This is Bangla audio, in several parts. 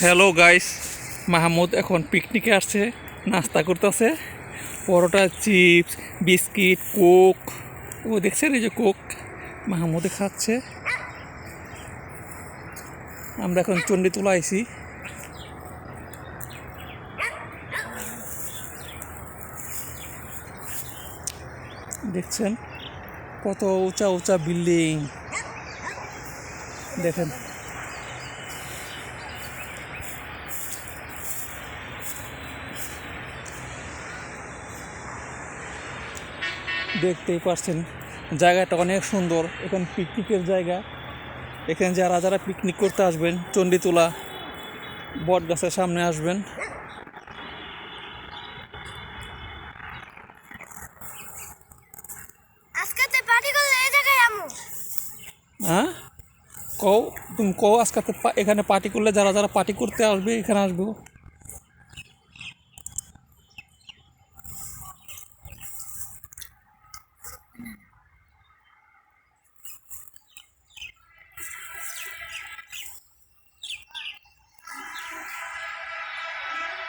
হ্যালো গাইস, মাহমুদ এখন পিকনিকে আসছে, নাস্তা করতেছে। Paratha, chips, biscuit, coke. ও, দেখছেন এই যে কোক মাহমুদে খাচ্ছে। আমরা এখন চণ্ডীতলা আইছি। দেখছেন কত উঁচা উঁচা বিল্ডিং। দেখেন। দেখতেই পারছেন। জায়গাটা অনেক সুন্দর। এখানে পিকনিকের জায়গা। এখানে যারা যারা পিকনিক করতে আসবেন চণ্ডীতলা বট গাছের সামনে আসবেন। হ্যাঁ? কও তুমি কও আজকে এখানে পার্টি করলে যারা যারা পার্টি করতে আসবে এখানে আসবে।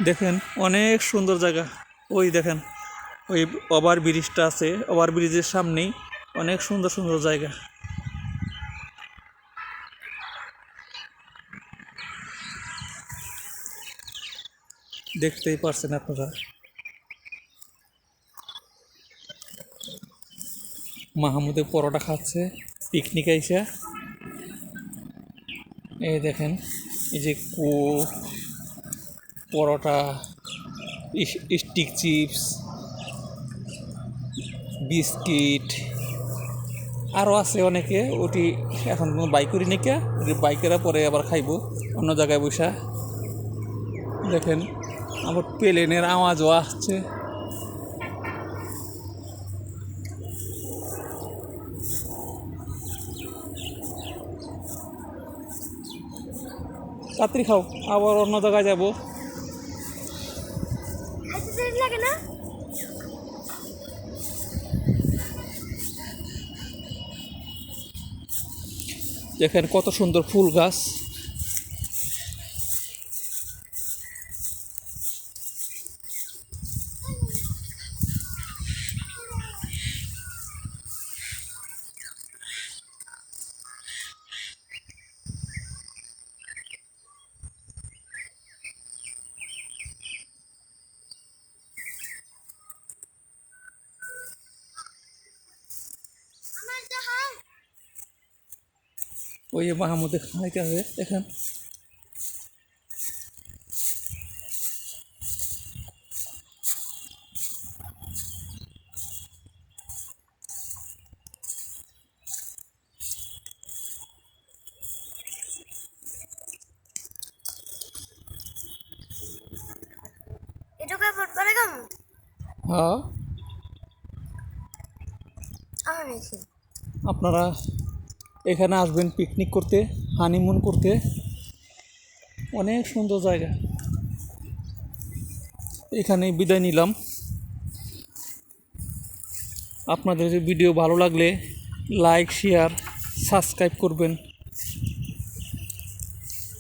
দেখেন, অনেক সুন্দর জায়গা। ওই দেখেন, ওই ওভার ব্রিজটা আছে। ওভার ব্রিজের সামনেই অনেক সুন্দর সুন্দর জায়গা। দেখতেই পারছেন আপনারা। মাহমুদে পরোটা খাচ্ছে পিকনিক আইসা। এই দেখেন, এই যে coke paratha stick chips, biscuit আরও আছে অনেকে, ওটি এখন কোনো বাইক করি নাকি বাইকেরা পরে আবার খাইবো, অন্য জায়গায় বসা। দেখেন আবার প্লেনের আওয়াজও আসছে। তাড়াতাড়ি খাও, আবার অন্য জায়গায় যাব। লাগে না? দেখেন কত সুন্দর ফুল গাছ আমার জাহাজ ওই যে মাহমুদে খাইতে হবে দেখেন এটা কাপড় পরে কেমন হ্যাঁ আমার নিয়েছি আপনারা এখানে আসবেন পিকনিক করতে হানিমুন করতে। অনেক সুন্দর জায়গা। এখানে বিদায় নিলাম। আপনাদের ভিডিও ভালো লাগলে লাইক শেয়ার সাবস্ক্রাইব করবেন।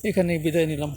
এখানেই বিদায় নিলাম।